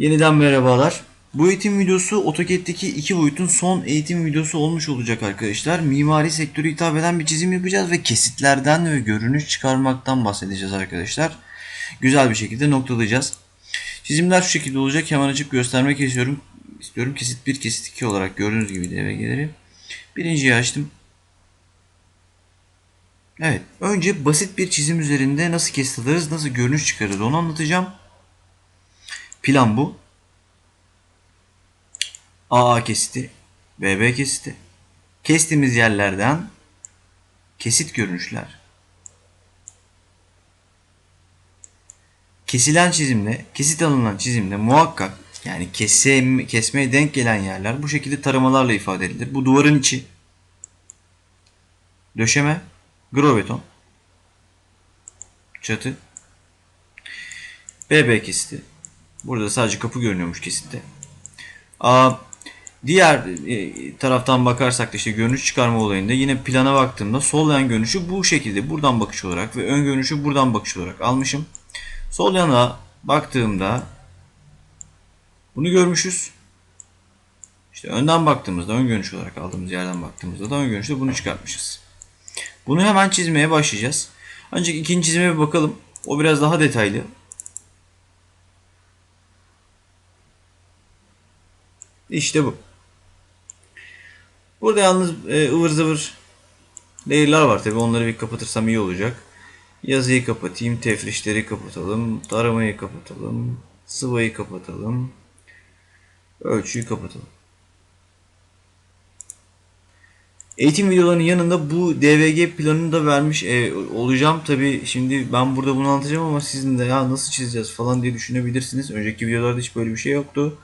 Yeniden merhabalar. Bu eğitim videosu AutoCAD'deki iki boyutun son eğitim videosu olmuş olacak arkadaşlar. Mimari sektörü hitap eden bir çizim yapacağız ve kesitlerden ve görünüş çıkarmaktan bahsedeceğiz arkadaşlar. Güzel bir şekilde noktalayacağız. Çizimler şu şekilde olacak. Hemen açıp göstermek istiyorum. İstiyorum kesit 1, kesit 2 olarak gördüğünüz gibi DVG'leri. Birinciyi açtım. Evet. Önce basit bir çizim üzerinde nasıl kesit alırız, nasıl görünüş çıkarırız onu anlatacağım. Plan bu. AA kesiti, BB kesiti. Kestiğimiz yerlerden kesit görünüşler. Kesilen çizimle, kesit alınan çizimle muhakkak yani kesem, kesmeye denk gelen yerler bu şekilde taramalarla ifade edilir. Bu duvarın içi, döşeme, grobeton, çatı, BB kesiti. Burada sadece kapı görünüyormuş kesitte. Diğer e, taraftan bakarsak da işte görünüş çıkarma olayında yine plana baktığımda sol yan görünüşü bu şekilde buradan bakış olarak ve ön görünüşü buradan bakış olarak almışım. Sol yana baktığımda bunu görmüşüz. İşte önden baktığımızda ön görünüş olarak aldığımız yerden baktığımızda da ön görünüşte bunu çıkartmışız. Bunu hemen çizmeye başlayacağız. Ancak ikinci çizime bir bakalım. O biraz daha detaylı. İşte bu. Burada yalnız e, ıvır zıvır layer'lar var tabi onları bir kapatırsam iyi olacak. Yazıyı kapatayım, tefrişleri kapatalım, taramayı kapatalım, sıvayı kapatalım, ölçüyü kapatalım. Eğitim videolarının yanında bu DVG planını da vermiş e, olacağım. Tabi şimdi ben burada bunu anlatacağım ama sizin de ya nasıl çizeceğiz falan diye düşünebilirsiniz. Önceki videolarda hiç böyle bir şey yoktu.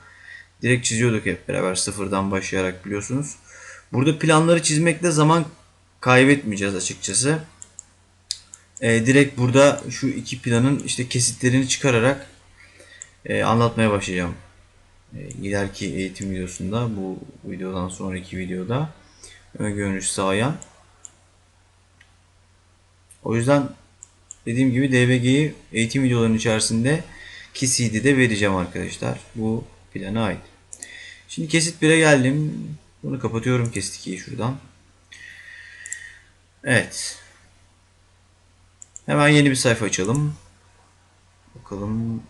Direkt çiziyorduk hep beraber sıfırdan başlayarak biliyorsunuz. Burada planları çizmekte zaman kaybetmeyeceğiz açıkçası. E, direkt burada şu iki planın işte kesitlerini çıkararak e, anlatmaya başlayacağım. E, ileriki eğitim videosunda bu videodan sonraki videoda ön görünüş sağlayan. O yüzden dediğim gibi DVG'yi eğitim videolarının içerisinde ki CD'de vereceğim arkadaşlar. Bu plana ait. Şimdi kesit 1'e geldim. Bunu kapatıyorum kesit 2'yi şuradan. Evet. Hemen yeni bir sayfa açalım. Bakalım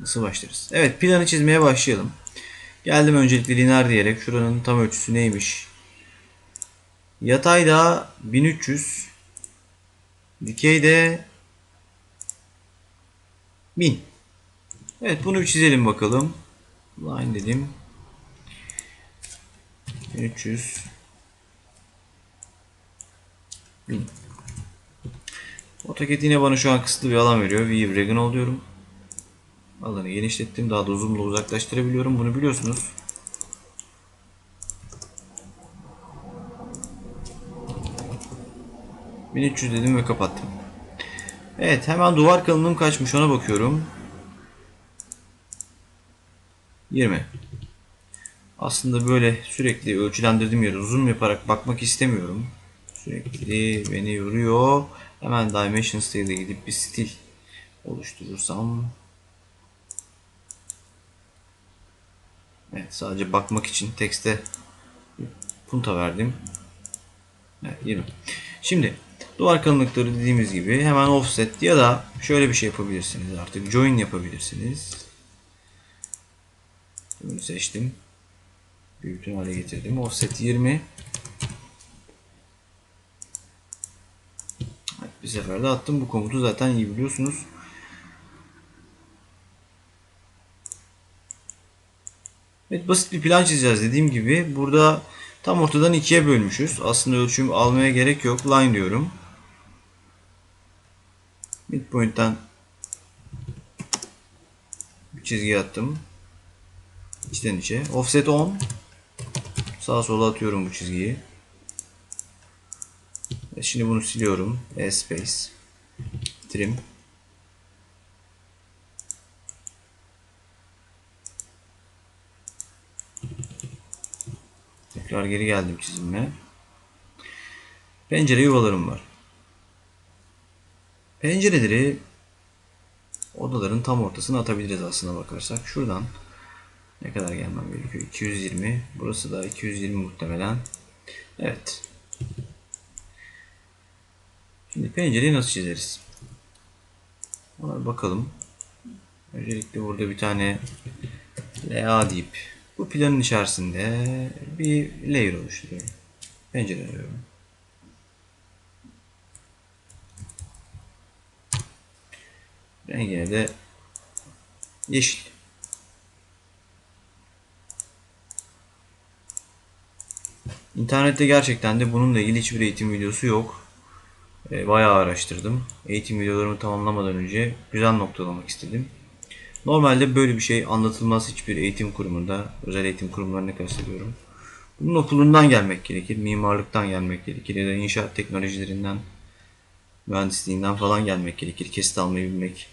nasıl başlarız. Evet planı çizmeye başlayalım. Geldim öncelikle lineer diyerek şuranın tam ölçüsü neymiş? Yatayda 1300 Dikeyde 1000 Evet bunu bir çizelim bakalım. Line dedim. 1300 1000 AutoCAD yine bana şu an kısıtlı bir alan veriyor. View Regional diyorum. Alanı genişlettim. Daha da zoomla uzaklaştırabiliyorum. Bunu biliyorsunuz. ...1300 dedim ve kapattım. Evet hemen duvar kalınlığım kaçmış ona bakıyorum. 20. Aslında böyle sürekli ölçülendirdiğim yere zoom yaparak bakmak istemiyorum. Sürekli beni yoruyor. Hemen Dimension Style'e gidip bir stil oluşturursam. Evet sadece bakmak için tekste punta verdim. Evet 20. Şimdi duvar kalınlıkları dediğimiz gibi hemen offset ya da şöyle bir şey yapabilirsiniz artık. Join yapabilirsiniz. Bunu seçtim. Büyütün hale getirdim. Offset 20. Evet, bir seferde attım. Bu komutu zaten iyi biliyorsunuz. Evet basit bir plan çizeceğiz dediğim gibi. Burada tam ortadan ikiye bölmüşüz. Aslında ölçüm almaya gerek yok. Line diyorum. Midpoint'ten bir çizgi attım. İçten içe. Offset 10. Sağa sola atıyorum bu çizgiyi. Ve şimdi bunu siliyorum. E-space. Trim. Tekrar geri geldim çizimime. Pencere yuvalarım var. Pencereleri odaların tam ortasına atabiliriz aslına bakarsak. Şuradan ne kadar gelmem gerekiyor? 220. Burası da 220 muhtemelen. Evet. Şimdi pencereyi nasıl çizeriz? Ona bir bakalım. Öncelikle burada bir tane LA deyip bu planın içerisinde bir layer oluşturuyorum. Pencere arıyorum. Rengine de yeşil. İnternette gerçekten de bununla ilgili hiçbir eğitim videosu yok. E, bayağı araştırdım. Eğitim videolarımı tamamlamadan önce güzel noktalamak istedim. Normalde böyle bir şey anlatılmaz hiçbir eğitim kurumunda, özel eğitim kurumlarını kastediyorum. Bunun okulundan gelmek gerekir, mimarlıktan gelmek gerekir ya da inşaat teknolojilerinden, mühendisliğinden falan gelmek gerekir. Kesit almayı bilmek,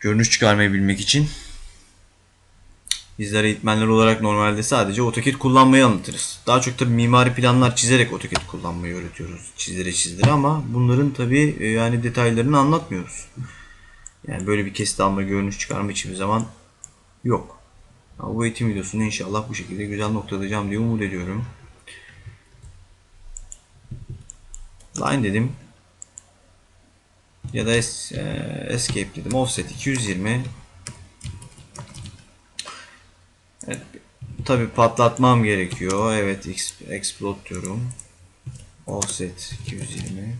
görünüş çıkarmayı bilmek için. Bizler eğitmenler olarak normalde sadece AutoCAD kullanmayı anlatırız. Daha çok tabii mimari planlar çizerek AutoCAD kullanmayı öğretiyoruz. Çizire çizire ama bunların tabii e, yani detaylarını anlatmıyoruz. Yani böyle bir kesit alma, görünüş çıkarma hiçbir zaman yok. Ama bu eğitim videosunu inşallah bu şekilde güzel noktalayacağım diye umut ediyorum. Line dedim. Ya da es, e, escape dedim. Offset 220. Evet. Tabi patlatmam gerekiyor. Evet ex- explode diyorum. Offset 220.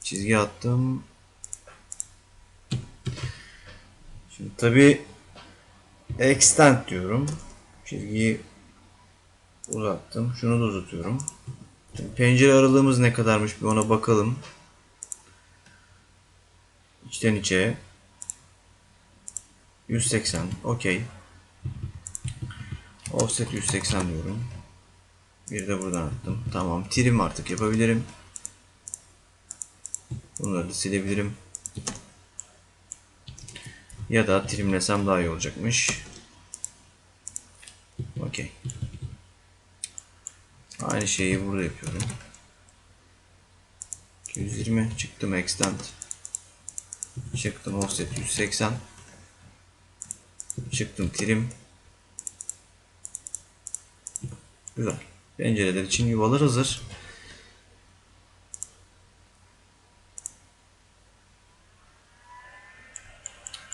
Çizgi attım. Şimdi tabi extend diyorum. Çizgiyi uzattım. Şunu da uzatıyorum. Şimdi pencere aralığımız ne kadarmış bir ona bakalım. İçten içe 180. Okey. Offset 180 diyorum. Bir de buradan attım. Tamam. Trim artık yapabilirim. Bunları da silebilirim. Ya da trimlesem daha iyi olacakmış. Okey. Aynı şeyi burada yapıyorum. 220 çıktım extend. Çıktım offset 180. Çıktım trim. Güzel. Pencereler için yuvalar hazır.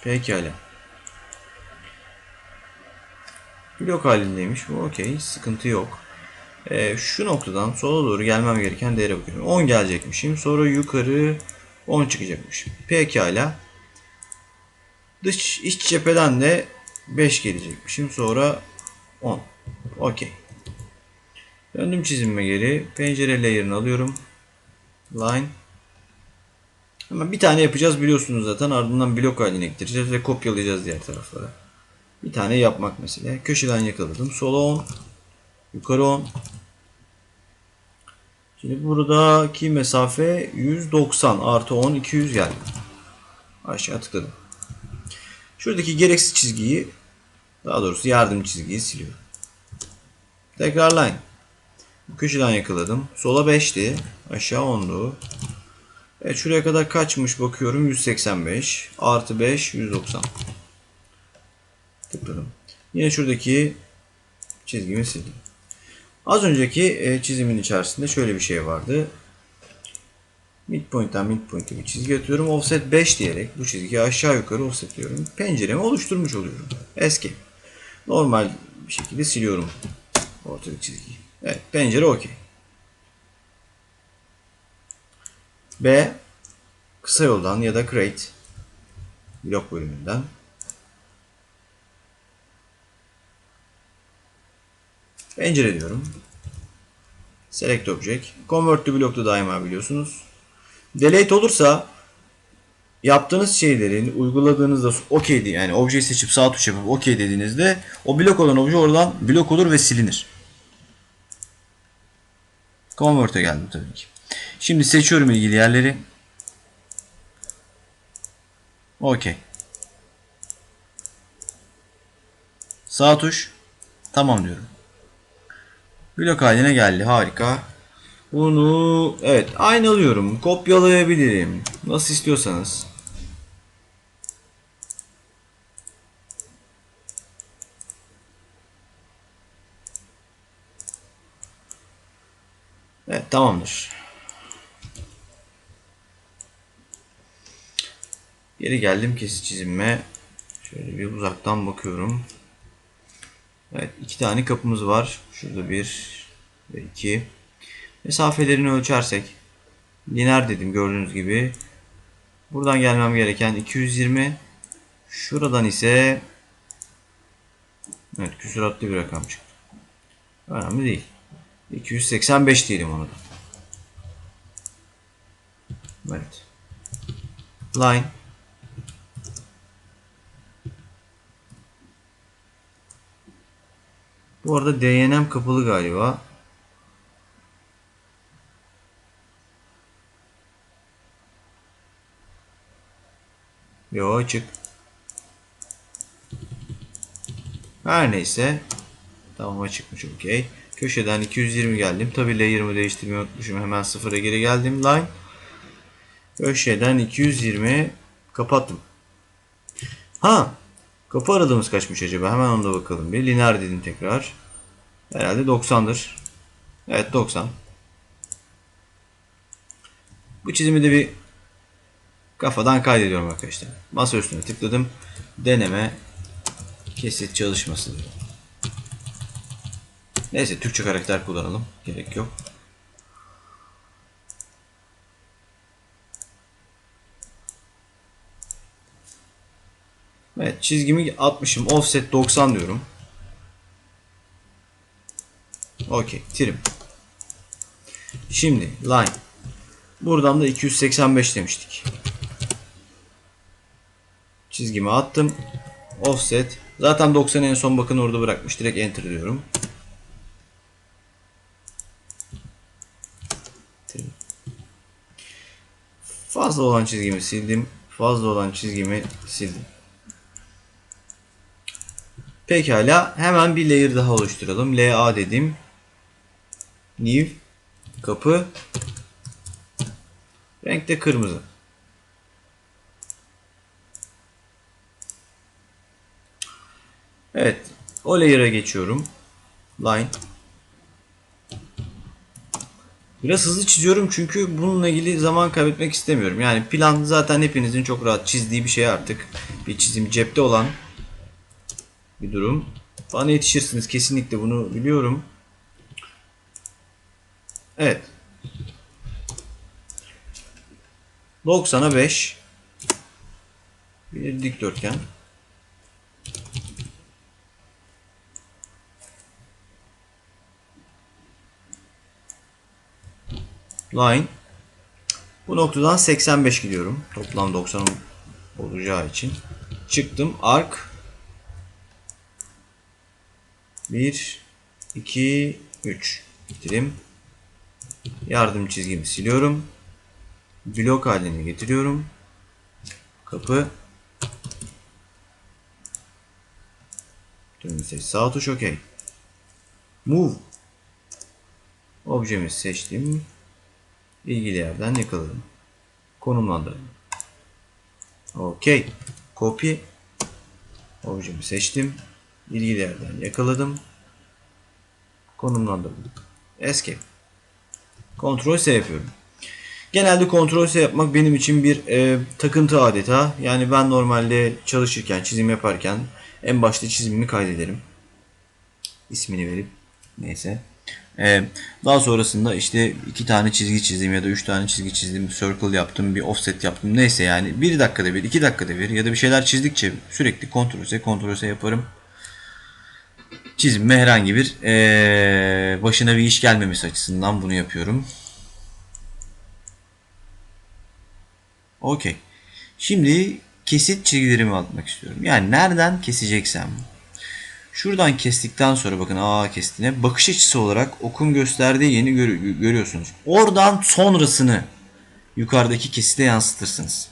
Pekala. Blok halindeymiş bu. Okey. Sıkıntı yok. Ee, şu noktadan sola doğru gelmem gereken değere bakıyorum. 10 gelecekmişim. Sonra yukarı 10 çıkacakmışım. Pekala. Dış iç cepheden de 5 gelecekmişim. Sonra 10. Okey. Döndüm çizimime geri. Pencere layer'ını alıyorum. Line. Ama bir tane yapacağız biliyorsunuz zaten. Ardından blok haline getireceğiz ve kopyalayacağız diğer taraflara. Bir tane yapmak mesela. Köşeden yakaladım. Sola 10. Yukarı 10. Şimdi buradaki mesafe 190 artı 10 200 geldi. Aşağı tıkladım. Şuradaki gereksiz çizgiyi daha doğrusu yardım çizgiyi siliyorum. Tekrar line. Bu köşeden yakaladım. Sola 5'ti. Aşağı 10'du. Evet şuraya kadar kaçmış bakıyorum. 185. Artı 5 190. Tıkladım. Yine şuradaki çizgimi sildim. Az önceki e, çizimin içerisinde şöyle bir şey vardı. Midpoint'ten midpoint'e bir çizgi atıyorum. Offset 5 diyerek bu çizgiyi aşağı yukarı offsetliyorum. Penceremi oluşturmuş oluyorum. Eski. Normal bir şekilde siliyorum ortadaki çizgiyi. Evet pencere okey. B kısa yoldan ya da create blok bölümünden pencere diyorum. Select object. Convert to block'ta daima biliyorsunuz. Delete olursa yaptığınız şeylerin uyguladığınızda OK diye yani objeyi seçip sağ tuş yapıp OK dediğinizde o blok olan obje oradan blok olur ve silinir. Convert'e geldim tabii ki. Şimdi seçiyorum ilgili yerleri. OK. Sağ tuş. Tamam diyorum. Blok haline geldi. Harika. Bunu evet aynalıyorum. Kopyalayabilirim. Nasıl istiyorsanız. Evet tamamdır. Geri geldim kesi çizime. Şöyle bir uzaktan bakıyorum. Evet iki tane kapımız var. Şurada bir ve iki. Mesafelerini ölçersek. Lineer dedim gördüğünüz gibi. Buradan gelmem gereken 220. Şuradan ise Evet küsuratlı bir rakam çıktı. Önemli değil. 285 diyelim ona da. Evet. Line. Bu arada DNM kapalı galiba. Yo açık. Her neyse. Tamam açıkmış okey. Köşeden 220 geldim. Tabi layer'ımı değiştirmeyi unutmuşum. Hemen sıfıra geri geldim. Line. Köşeden 220 kapattım. Ha. Kapı aradığımız kaçmış acaba? Hemen ona da bakalım bir. Lineer dedim tekrar. Herhalde 90'dır. Evet 90. Bu çizimi de bir kafadan kaydediyorum arkadaşlar. Masa üstüne tıkladım. Deneme kesit çalışması. Neyse Türkçe karakter kullanalım. Gerek yok. Evet çizgimi atmışım. Offset 90 diyorum. Okey. Trim. Şimdi line. Buradan da 285 demiştik. Çizgimi attım. Offset. Zaten 90 en son bakın orada bırakmış. Direkt enter diyorum. Trim. Fazla olan çizgimi sildim. Fazla olan çizgimi sildim. Pekala hemen bir layer daha oluşturalım. LA dedim. New kapı renk de kırmızı. Evet. O layer'a geçiyorum. Line. Biraz hızlı çiziyorum çünkü bununla ilgili zaman kaybetmek istemiyorum. Yani plan zaten hepinizin çok rahat çizdiği bir şey artık. Bir çizim cepte olan bir durum. Bana yetişirsiniz kesinlikle bunu biliyorum. Evet. 90'a 5. Bir dikdörtgen. Line. Bu noktadan 85 gidiyorum. Toplam 90 olacağı için. Çıktım. Ark 1 2 3 bitirim. Yardım çizgimi siliyorum. Blok haline getiriyorum. Kapı. Dönün seç. Sağ tuş OK. Move. Objemi seçtim. İlgili yerden yakaladım. Konumlandırdım. OK. Copy. Objemi seçtim. İlgili yerden yakaladım. Konumlandırdım. Escape. Ctrl S yapıyorum. Genelde Ctrl S yapmak benim için bir e, takıntı adeta. Yani ben normalde çalışırken, çizim yaparken en başta çizimimi kaydederim. İsmini verip neyse. E, daha sonrasında işte iki tane çizgi çizdim ya da üç tane çizgi çizdim, circle yaptım, bir offset yaptım neyse yani bir dakikada bir, iki dakikada bir ya da bir şeyler çizdikçe sürekli Ctrl S, Ctrl S yaparım çizime herhangi bir ee, başına bir iş gelmemesi açısından bunu yapıyorum. Okey. Şimdi kesit çizgilerimi atmak istiyorum. Yani nereden keseceksem. Şuradan kestikten sonra bakın A kestiğine bakış açısı olarak okun gösterdiği yeni gör görüyorsunuz. Oradan sonrasını yukarıdaki kesite yansıtırsınız.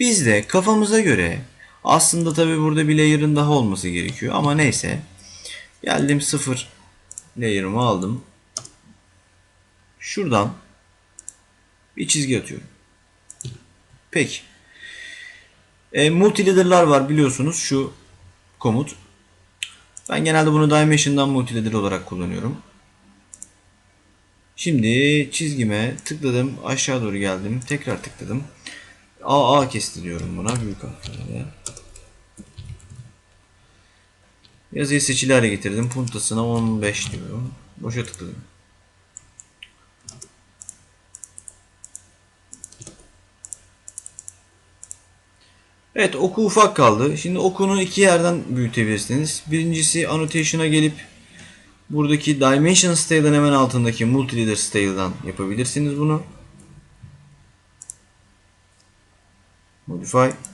Biz de kafamıza göre aslında tabi burada bir layer'ın daha olması gerekiyor ama neyse. Geldim sıfır layer'ımı aldım. Şuradan bir çizgi atıyorum. Peki. E, multileader'lar var biliyorsunuz şu komut. Ben genelde bunu Dimension'dan multileader olarak kullanıyorum. Şimdi çizgime tıkladım. Aşağı doğru geldim. Tekrar tıkladım. AA kestiriyorum buna büyük harflerle. Yazıyı seçili hale getirdim. Puntasına 15 diyorum. Boşa tıkladım. Evet oku ufak kaldı. Şimdi okunu iki yerden büyütebilirsiniz. Birincisi annotation'a gelip buradaki dimension style'ın hemen altındaki multileader style'dan yapabilirsiniz bunu. Modify.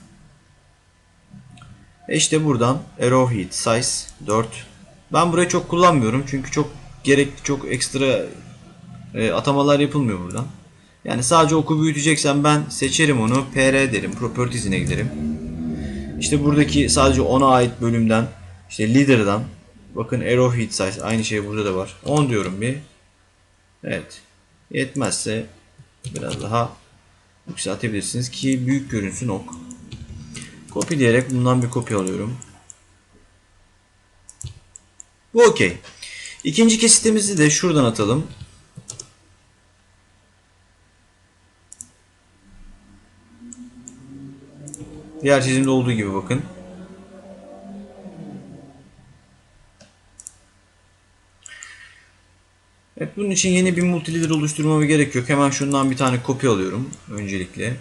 E işte buradan arrowhead size 4. Ben burayı çok kullanmıyorum çünkü çok gerekli çok ekstra e, atamalar yapılmıyor buradan. Yani sadece oku büyüteceksem ben seçerim onu PR derim properties'ine giderim. İşte buradaki sadece ona ait bölümden işte leader'dan bakın arrowhead size aynı şey burada da var. 10 diyorum bir. Evet. Yetmezse biraz daha yükseltebilirsiniz ki büyük görünsün ok. Copy diyerek bundan bir kopya alıyorum. Bu okey. İkinci kesitimizi de şuradan atalım. Diğer çizimde olduğu gibi bakın. Evet bunun için yeni bir multileader oluşturmama gerek yok. Hemen şundan bir tane kopya alıyorum öncelikle.